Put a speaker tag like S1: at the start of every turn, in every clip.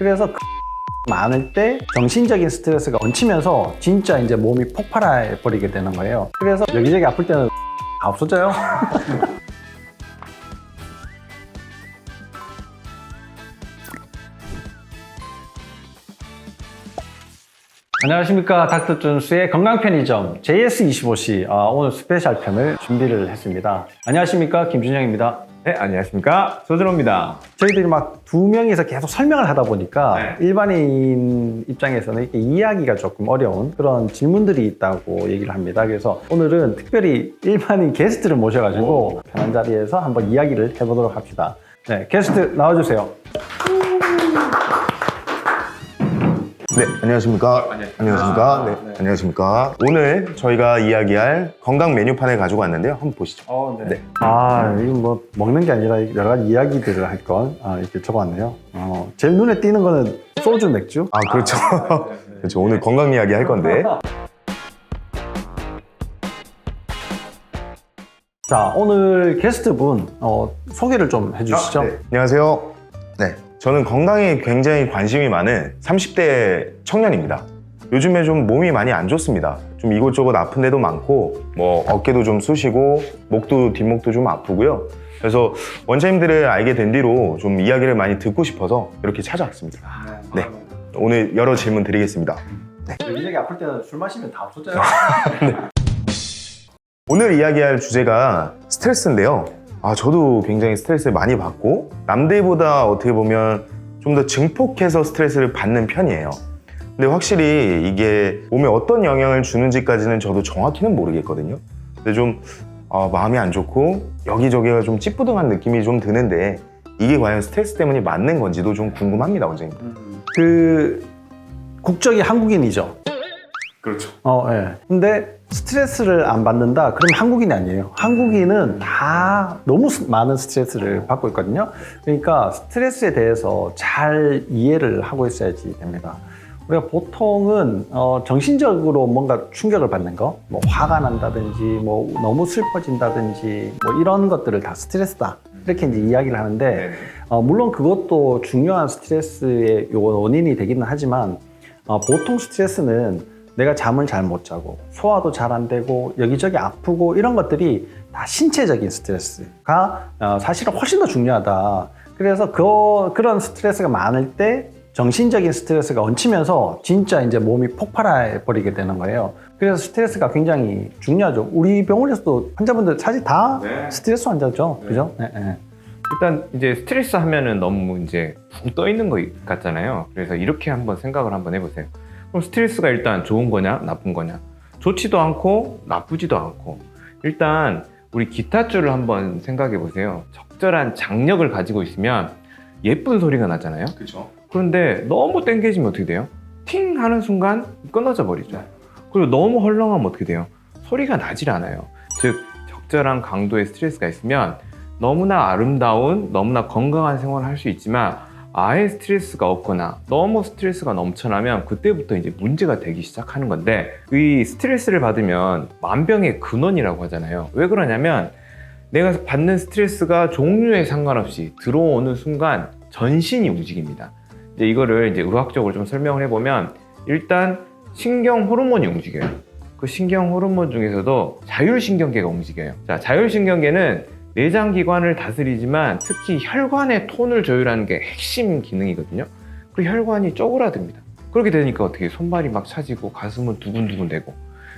S1: 그래서 그 많을 때 정신적인 스트레스가 얹히면서 진짜 이제 몸이 폭발해 버리게 되는 거예요. 그래서 여기저기 아플 때는 다 없어져요. 안녕하십니까 닥터 준수의 건강 편의점 JS25C 아, 오늘 스페셜 편을 준비를 했습니다. 안녕하십니까 김준영입니다.
S2: 네, 안녕하십니까. 조준호입니다.
S1: 저희들이 막 두 명이서 계속 설명을 하다 보니까
S2: 네.
S1: 일반인 입장에서는 이렇게 이해하기가 조금 어려운 그런 질문들이 있다고 얘기를 합니다. 그래서 오늘은 특별히 일반인 게스트를 모셔가지고 편한 자리에서 한번 이야기를 해보도록 합시다. 네, 게스트 나와주세요.
S3: 네, 안녕하십니까.
S2: 안녕하십니까.
S3: 안녕하십니까. 네,
S1: 네.
S3: 안녕하십니까. 오늘 저희가 이야기할 건강 메뉴판을 가지고 왔는데요. 한번 보시죠. 네.
S1: 아, 이거 뭐 먹는 게 아니라 여러 가지 이야기들을 할 건 아, 이렇게 적어왔네요. 어, 제일 눈에 띄는 거는 소주 맥주.
S3: 아, 그렇죠. 그렇죠. 오늘 건강 이야기 할 건데.
S1: 자, 오늘 게스트분 어, 소개를 좀 해주시죠.
S3: 네, 안녕하세요. 네. 저는 건강에 굉장히 관심이 많은 30대 청년입니다. 요즘에 좀 몸이 많이 안 좋습니다. 좀 이곳저곳 아픈 데도 많고, 뭐 어깨도 좀 쑤시고, 목도 뒷목도 좀 아프고요. 그래서 원장님들을 알게 된 뒤로 좀 이야기를 많이 듣고 싶어서 이렇게 찾아왔습니다. 네. 오늘 여러 질문 드리겠습니다.
S1: 여기저기 아플 때는 술 마시면 다 없어져요.
S3: 오늘 이야기할 주제가 스트레스인데요. 아, 저도 굉장히 스트레스를 많이 받고 남들보다 어떻게 보면 좀 더 증폭해서 스트레스를 받는 편이에요. 근데 확실히 이게 몸에 어떤 영향을 주는지까지는 저도 정확히는 모르겠거든요. 근데 좀 아, 마음이 안 좋고 여기저기가 좀 찌뿌둥한 느낌이 좀 드는데 이게 과연 스트레스 때문이 맞는 건지도 좀 궁금합니다, 원장님.
S1: 그 국적이 한국인이죠.
S2: 그렇죠.
S1: 어, 예. 근데 스트레스를 안 받는다? 그럼 한국인이 아니에요. 한국인은 다 너무 스- 많은 스트레스를 받고 있거든요. 그러니까 스트레스에 대해서 잘 이해를 하고 있어야지 됩니다. 우리가 보통은 어, 정신적으로 뭔가 충격을 받는 거, 뭐 화가 난다든지, 뭐 너무 슬퍼진다든지, 뭐 이런 것들을 다 스트레스다. 이렇게 이제 이야기를 하는데, 어, 물론 그것도 중요한 스트레스의 요 원인이 되기는 하지만, 어, 보통 스트레스는 내가 잠을 잘 못 자고 소화도 잘 안 되고 여기저기 아프고 이런 것들이 다 신체적인 스트레스가 어, 사실은 훨씬 더 중요하다. 그래서 그, 그런 스트레스가 많을 때 정신적인 스트레스가 얹히면서 진짜 이제 몸이 폭발해 버리게 되는 거예요. 그래서 스트레스가 굉장히 중요하죠. 우리 병원에서도 환자분들 사실 다
S2: 네.
S1: 스트레스 환자죠. 그죠? 네, 네.
S2: 일단 이제 스트레스 하면은 너무 이제 붕 떠 있는 것 같잖아요. 그래서 이렇게 한번 생각을 한번 해보세요. 그럼 스트레스가 일단 좋은 거냐, 나쁜 거냐? 좋지도 않고 나쁘지도 않고. 일단 우리 기타줄을 한번 생각해 보세요. 적절한 장력을 가지고 있으면 예쁜 소리가 나잖아요.
S3: 그렇죠.
S2: 그런데 너무 땡겨지면 어떻게 돼요? 팅 하는 순간 끊어져 버리죠. 그리고 너무 헐렁하면 어떻게 돼요? 소리가 나질 않아요. 즉 적절한 강도의 스트레스가 있으면 너무나 아름다운, 너무나 건강한 생활을 할 수 있지만 아예 스트레스가 없거나 너무 스트레스가 넘쳐나면 그때부터 이제 문제가 되기 시작하는 건데 이 스트레스를 받으면 만병의 근원이라고 하잖아요. 왜 그러냐면 내가 받는 스트레스가 종류에 상관없이 들어오는 순간 전신이 움직입니다. 이제 이거를 이제 의학적으로 좀 설명을 해보면 일단 신경 호르몬이 움직여요. 그 신경 호르몬 중에서도 자율신경계가 움직여요. 자, 자율신경계는 내장 기관을 다스리지만 특히 혈관의 톤을 조율하는 게 핵심 기능이거든요. 그 혈관이 쪼그라듭니다. 그렇게 되니까 어떻게 손발이 막 차지고 가슴은 두근두근대고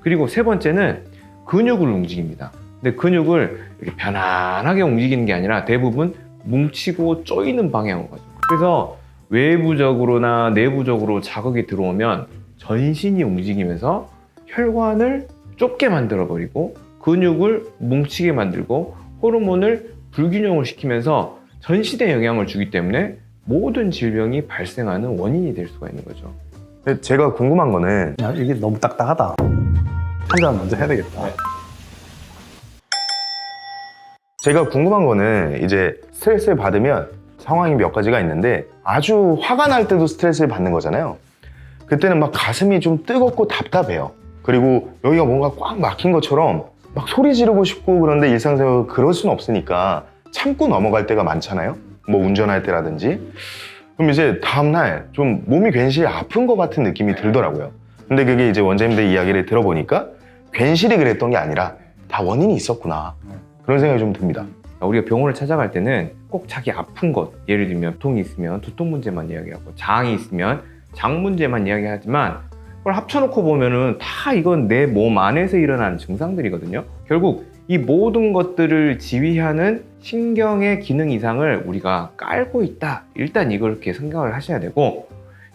S2: 그리고 세 번째는 근육을 움직입니다. 근데 근육을 이렇게 편안하게 움직이는 게 아니라 대부분 뭉치고 쪼이는 방향으로 가죠. 그래서 외부적으로나 내부적으로 자극이 들어오면 전신이 움직이면서 혈관을 좁게 만들어 버리고 근육을 뭉치게 만들고 호르몬을 불균형을 시키면서 전신에 영향을 주기 때문에 모든 질병이 발생하는 원인이 될 수가 있는 거죠.
S3: 근데 제가 궁금한 거는
S1: 야, 이게 너무 딱딱하다. 한잔 먼저 해야 되겠다.
S3: 제가 궁금한 거는 이제 스트레스를 받으면 상황이 몇 가지가 있는데 아주 화가 날 때도 스트레스를 받는 거잖아요. 그때는 막 가슴이 좀 뜨겁고 답답해요. 그리고 여기가 뭔가 꽉 막힌 것처럼 막 소리 지르고 싶고 그런데 일상생활 그럴 수는 없으니까 참고 넘어갈 때가 많잖아요. 뭐 운전할 때라든지. 그럼 이제 다음날 좀 몸이 괜시리 아픈 것 같은 느낌이 들더라고요. 근데 그게 이제 원장님들 이야기를 들어보니까 괜시리 그랬던 게 아니라 다 원인이 있었구나. 그런 생각이 좀 듭니다.
S2: 우리가 병원을 찾아갈 때는 꼭 자기 아픈 것, 예를 들면 두통이 있으면 두통 문제만 이야기하고 장이 있으면 장 문제만 이야기하지만 그걸 합쳐놓고 보면은 다 이건 내 몸 안에서 일어나는 증상들이거든요. 결국 이 모든 것들을 지휘하는 신경의 기능 이상을 우리가 깔고 있다. 일단 이걸 이렇게 생각을 하셔야 되고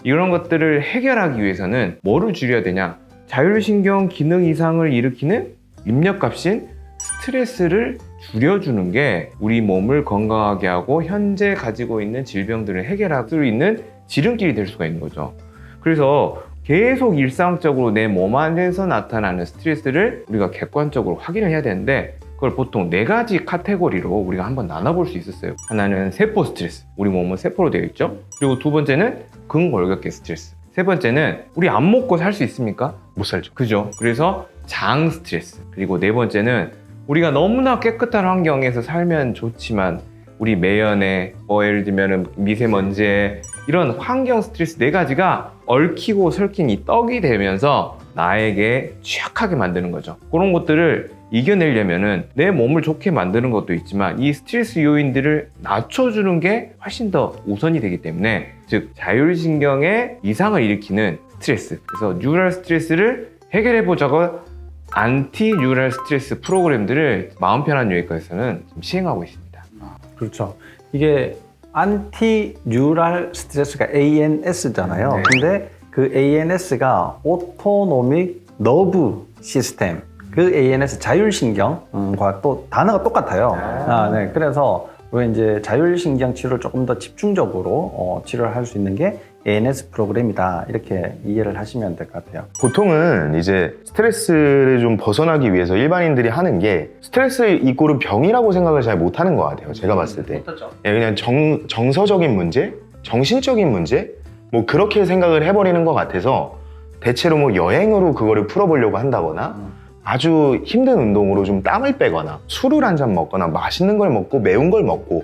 S2: 이런 것들을 해결하기 위해서는 뭐를 줄여야 되냐? 자율신경 기능 이상을 일으키는 입력값인 스트레스를 줄여주는 게 우리 몸을 건강하게 하고 현재 가지고 있는 질병들을 해결할 수 있는 지름길이 될 수가 있는 거죠. 그래서 계속 일상적으로 내 몸 안에서 나타나는 스트레스를 우리가 객관적으로 확인을 해야 되는데 그걸 보통 네 가지 카테고리로 우리가 한번 나눠볼 수 있었어요. 하나는 세포 스트레스. 우리 몸은 세포로 되어 있죠. 그리고 두 번째는 근골격계 스트레스. 세 번째는 우리 안 먹고 살 수 있습니까?
S3: 못 살죠.
S2: 그죠? 그래서 장 스트레스. 그리고 네 번째는 우리가 너무나 깨끗한 환경에서 살면 좋지만 우리 매연에 뭐 예를 들면 미세먼지에 이런 환경 스트레스 네 가지가 얽히고 설킨 이 떡이 되면서 나에게 취약하게 만드는 거죠. 그런 것들을 이겨내려면은 내 몸을 좋게 만드는 것도 있지만 이 스트레스 요인들을 낮춰주는 게 훨씬 더 우선이 되기 때문에 즉 자율신경의 이상을 일으키는 스트레스 그래서 뉴럴 스트레스를 해결해 보자고 안티 뉴럴 스트레스 프로그램들을 마음 편한 요일과에서는 지금 시행하고 있습니다.
S1: 그렇죠. 이게 안티 뉴랄 스트레스가 ANS잖아요.
S2: 네.
S1: 근데 그 ANS가 오토노믹 너브 시스템. 그 ANS 자율신경과 또 단어가 똑같아요. 아, 네. 그래서 우리 이제 자율신경 치료를 조금 더 집중적으로 어, 치료를 할 수 있는 게 ANS 프로그램이다. 이렇게 이해를 하시면 될 것 같아요.
S3: 보통은 이제 스트레스를 좀 벗어나기 위해서 일반인들이 하는 게 스트레스 이꼬르 병이라고 생각을 잘 못하는 것 같아요. 제가 봤을 때.
S1: 어떻죠?
S3: 예, 그냥 정, 정서적인 문제, 정신적인 문제, 뭐 그렇게 생각을 해버리는 것 같아서 대체로 뭐 여행으로 그거를 풀어보려고 한다거나 아주 힘든 운동으로 좀 땀을 빼거나 술을 한 잔 먹거나 맛있는 걸 먹고 매운 걸 먹고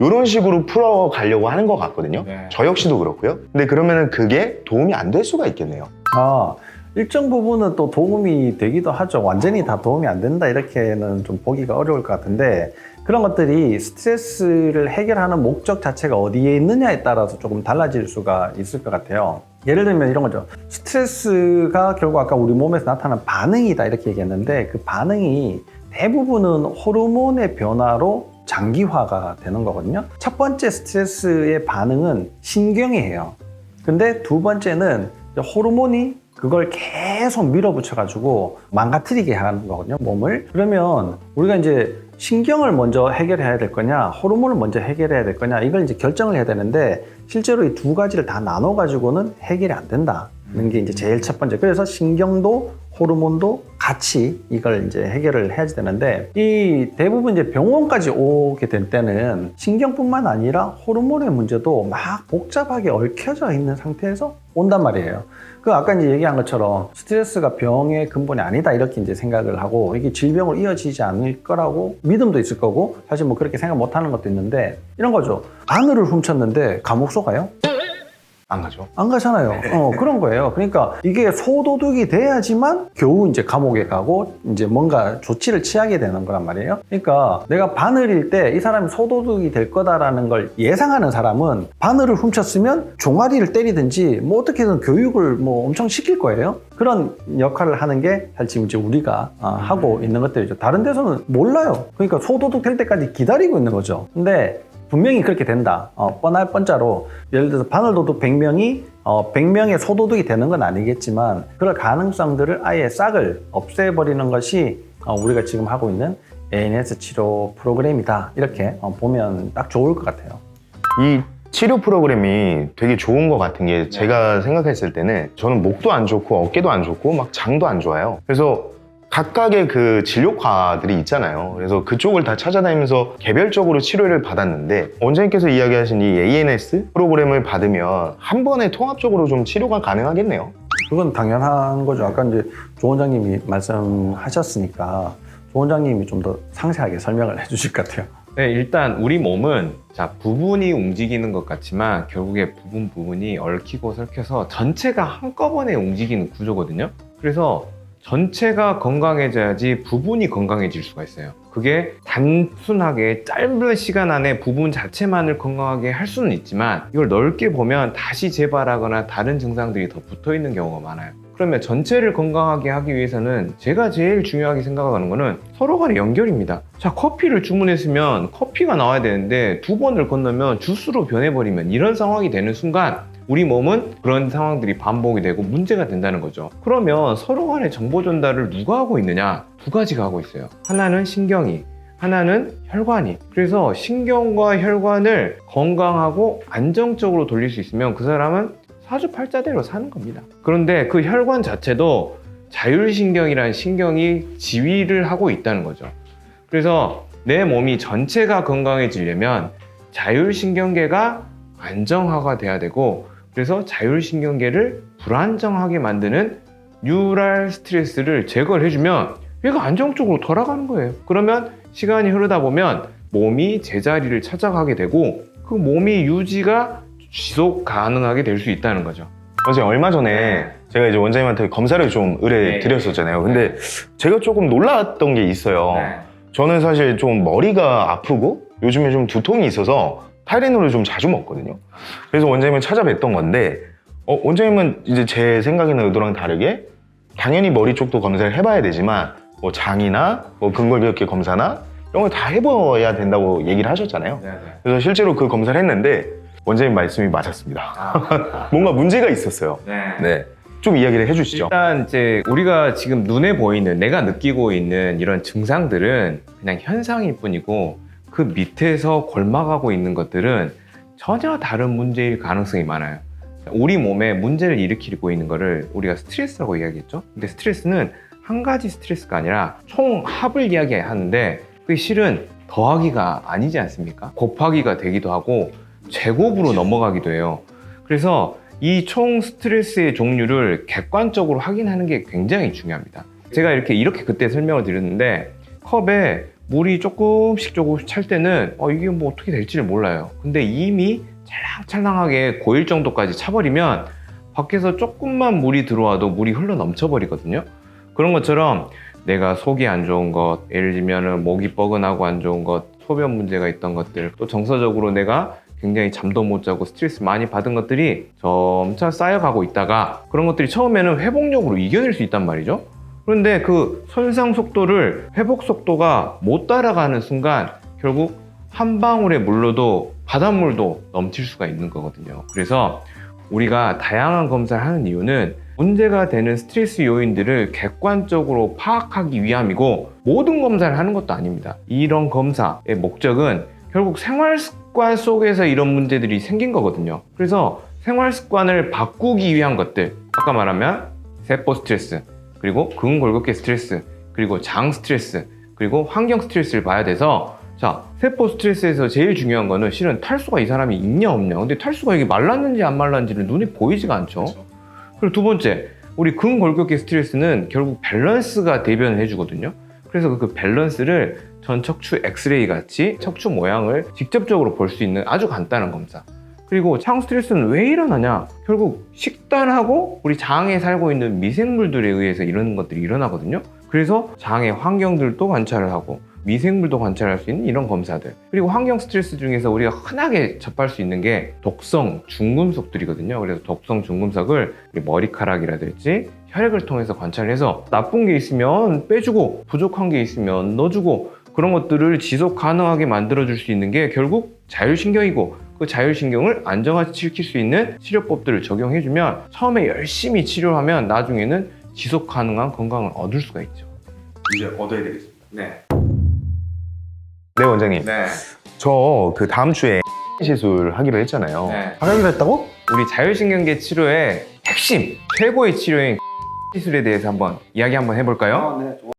S3: 이런 식으로 풀어가려고 하는 것 같거든요.
S2: 네.
S3: 저 역시도 그렇고요. 근데 그러면은 그게 도움이 안 될 수가 있겠네요.
S1: 아, 일정 부분은 또 도움이 되기도 하죠. 완전히 다 도움이 안 된다 이렇게는 좀 보기가 어려울 것 같은데 그런 것들이 스트레스를 해결하는 목적 자체가 어디에 있느냐에 따라서 조금 달라질 수가 있을 것 같아요. 예를 들면 이런 거죠. 스트레스가 결국 아까 우리 몸에서 나타나는 반응이다 이렇게 얘기했는데 그 반응이 대부분은 호르몬의 변화로 장기화가 되는 거거든요. 첫 번째 스트레스의 반응은 신경이 해요. 근데 두 번째는 호르몬이 그걸 계속 밀어붙여가지고 망가뜨리게 하는 거거든요, 몸을. 그러면 우리가 이제 신경을 먼저 해결해야 될 거냐, 호르몬을 먼저 해결해야 될 거냐, 이걸 이제 결정을 해야 되는데 실제로 이 두 가지를 다 나눠가지고는 해결이 안 된다는 게 이제 제일 첫 번째. 그래서 신경도 호르몬도 같이 이걸 이제 해결을 해야지 되는데 이 대부분 이제 병원까지 오게 될 때는 신경뿐만 아니라 호르몬의 문제도 막 복잡하게 얽혀져 있는 상태에서 온단 말이에요. 그 아까 이제 얘기한 것처럼 스트레스가 병의 근본이 아니다 이렇게 이제 생각을 하고 이게 질병으로 이어지지 않을 거라고 믿음도 있을 거고 사실 뭐 그렇게 생각 못 하는 것도 있는데 이런 거죠. 바늘을 훔쳤는데 감옥 속아요?
S3: 안 가죠.
S1: 안 가잖아요. 어, 그런 거예요. 그러니까 이게 소도둑이 돼야지만 겨우 이제 감옥에 가고 이제 뭔가 조치를 취하게 되는 거란 말이에요. 그러니까 내가 바늘일 때 이 사람이 소도둑이 될 거다라는 걸 예상하는 사람은 바늘을 훔쳤으면 종아리를 때리든지 뭐 어떻게든 교육을 뭐 엄청 시킬 거예요. 그런 역할을 하는 게 사실 지금 이제 우리가 아, 하고 있는 것들이죠. 다른 데서는 몰라요. 그러니까 소도둑 될 때까지 기다리고 있는 거죠. 근데 분명히 그렇게 된다. 어, 뻔할 뻔자로 예를 들어서 바늘도둑 100명이 어, 100명의 소도둑이 되는 건 아니겠지만 그럴 가능성들을 아예 싹을 없애버리는 것이 어, 우리가 지금 하고 있는 ANS 치료 프로그램이다. 이렇게 어, 보면 딱 좋을 것 같아요.
S3: 이 치료 프로그램이 되게 좋은 것 같은 게 제가 생각했을 때는 저는 목도 안 좋고 어깨도 안 좋고 막 장도 안 좋아요. 그래서 각각의 그 진료과들이 있잖아요. 그래서 그쪽을 다 찾아다니면서 개별적으로 치료를 받았는데 원장님께서 이야기하신 이 ANS 프로그램을 받으면 한 번에 통합적으로 좀 치료가 가능하겠네요.
S1: 그건 당연한 거죠. 아까 이제 조 원장님이 말씀하셨으니까 조 원장님이 좀 더 상세하게 설명을 해주실 것 같아요.
S2: 네, 일단 우리 몸은 자 부분이 움직이는 것 같지만 결국에 부분 부분이 얽히고 설켜서 전체가 한꺼번에 움직이는 구조거든요. 그래서 전체가 건강해져야지 부분이 건강해질 수가 있어요. 그게 단순하게 짧은 시간 안에 부분 자체만을 건강하게 할 수는 있지만 이걸 넓게 보면 다시 재발하거나 다른 증상들이 더 붙어 있는 경우가 많아요. 그러면 전체를 건강하게 하기 위해서는 제가 제일 중요하게 생각하는 거는 서로 간의 연결입니다. 자, 커피를 주문했으면 커피가 나와야 되는데 두 번을 건너면 주스로 변해버리면 이런 상황이 되는 순간 우리 몸은 그런 상황들이 반복이 되고 문제가 된다는 거죠. 그러면 서로 간의 정보 전달을 누가 하고 있느냐? 두 가지가 하고 있어요. 하나는 신경이, 하나는 혈관이. 그래서 신경과 혈관을 건강하고 안정적으로 돌릴 수 있으면 그 사람은 사주팔자대로 사는 겁니다. 그런데 그 혈관 자체도 자율신경이라는 신경이 지휘를 하고 있다는 거죠. 그래서 내 몸이 전체가 건강해지려면 자율신경계가 안정화가 돼야 되고 그래서 자율신경계를 불안정하게 만드는 뉴랄 스트레스를 제거를 해주면 얘가 안정적으로 돌아가는 거예요. 그러면 시간이 흐르다 보면 몸이 제자리를 찾아가게 되고 그 몸이 유지가 지속 가능하게 될 수 있다는 거죠.
S3: 어제 얼마 전에 제가 이제 원장님한테 검사를 좀 의뢰
S2: 네.
S3: 드렸었잖아요. 근데 제가 조금 놀랐던 게 있어요.
S2: 네.
S3: 저는 사실 좀 머리가 아프고 요즘에 좀 두통이 있어서 타이레놀을 좀 자주 먹거든요. 그래서 원장님을 찾아뵀던 건데 어, 원장님은 이제 제 생각이나 의도랑 다르게 당연히 머리 쪽도 검사를 해봐야 되지만 뭐 장이나 뭐 근골격계 검사나 이런 걸 다 해봐야 된다고 얘기를 하셨잖아요. 그래서 실제로 그 검사를 했는데 원장님 말씀이 맞았습니다. 뭔가 문제가 있었어요. 네. 좀 이야기를 해주시죠.
S2: 일단 이제 우리가 지금 눈에 보이는 내가 느끼고 있는 이런 증상들은 그냥 현상일 뿐이고 그 밑에서 골마가고 있는 것들은 전혀 다른 문제일 가능성이 많아요. 우리 몸에 문제를 일으키고 있는 거를 우리가 스트레스라고 이야기했죠. 근데 스트레스는 한 가지 스트레스가 아니라 총합을 이야기하는데 그게 실은 더하기가 아니지 않습니까? 곱하기가 되기도 하고 제곱으로 넘어가기도 해요. 그래서 이 총 스트레스의 종류를 객관적으로 확인하는 게 굉장히 중요합니다. 제가 이렇게 이렇게 그때 설명을 드렸는데 컵에 물이 조금씩 조금씩 찰 때는 어, 이게 뭐 어떻게 될지를 몰라요. 근데 이미 찰랑찰랑하게 고일 정도까지 차버리면 밖에서 조금만 물이 들어와도 물이 흘러 넘쳐버리거든요. 그런 것처럼 내가 속이 안 좋은 것, 예를 들면은 목이 뻐근하고 안 좋은 것, 소변 문제가 있던 것들, 또 정서적으로 내가 굉장히 잠도 못 자고 스트레스 많이 받은 것들이 점차 쌓여가고 있다가 그런 것들이 처음에는 회복력으로 이겨낼 수 있단 말이죠. 그런데 그 손상 속도를 회복 속도가 못 따라가는 순간 결국 한 방울의 물로도 바닷물도 넘칠 수가 있는 거거든요. 그래서 우리가 다양한 검사를 하는 이유는 문제가 되는 스트레스 요인들을 객관적으로 파악하기 위함이고 모든 검사를 하는 것도 아닙니다. 이런 검사의 목적은 결국 생활 습관 속에서 이런 문제들이 생긴 거거든요. 그래서 생활 습관을 바꾸기 위한 것들, 아까 말하면 세포 스트레스, 그리고 근골격계 스트레스, 그리고 장 스트레스, 그리고 환경 스트레스를 봐야 돼서 자, 세포 스트레스에서 제일 중요한 거는 실은 탈수가 이 사람이 있냐 없냐. 근데 탈수가 이게 말랐는지 안 말랐는지는 눈에 보이지가 않죠. 그리고 두 번째, 우리 근골격계 스트레스는 결국 밸런스가 대변을 해주거든요. 그래서 그 밸런스를 전 척추 엑스레이 같이 척추 모양을 직접적으로 볼 수 있는 아주 간단한 검사. 그리고 창 스트레스는 왜 일어나냐? 결국 식단하고 우리 장에 살고 있는 미생물들에 의해서 이런 것들이 일어나거든요. 그래서 장의 환경들도 관찰을 하고 미생물도 관찰할 수 있는 이런 검사들. 그리고 환경 스트레스 중에서 우리가 흔하게 접할 수 있는 게 독성 중금속들이거든요. 그래서 독성 중금속을 머리카락이라든지 혈액을 통해서 관찰해서 나쁜 게 있으면 빼주고 부족한 게 있으면 넣어주고 그런 것들을 지속 가능하게 만들어 줄 수 있는 게 결국 자율신경이고 그 자율신경을 안정화시킬 수 있는 치료법들을 적용해주면 처음에 열심히 치료하면 나중에는 지속 가능한 건강을 얻을 수가 있죠.
S3: 이제 얻어야 되겠습니다.
S2: 네.
S3: 네, 원장님.
S2: 네.
S3: 저 그 다음 주에 시술 하기로 했잖아요.
S2: 네.
S1: 하기로 했다고?
S2: 우리 자율신경계 치료의 핵심, 최고의 치료인 시술에 대해서 한번 이야기 한번 해볼까요?
S1: 네, 좋아.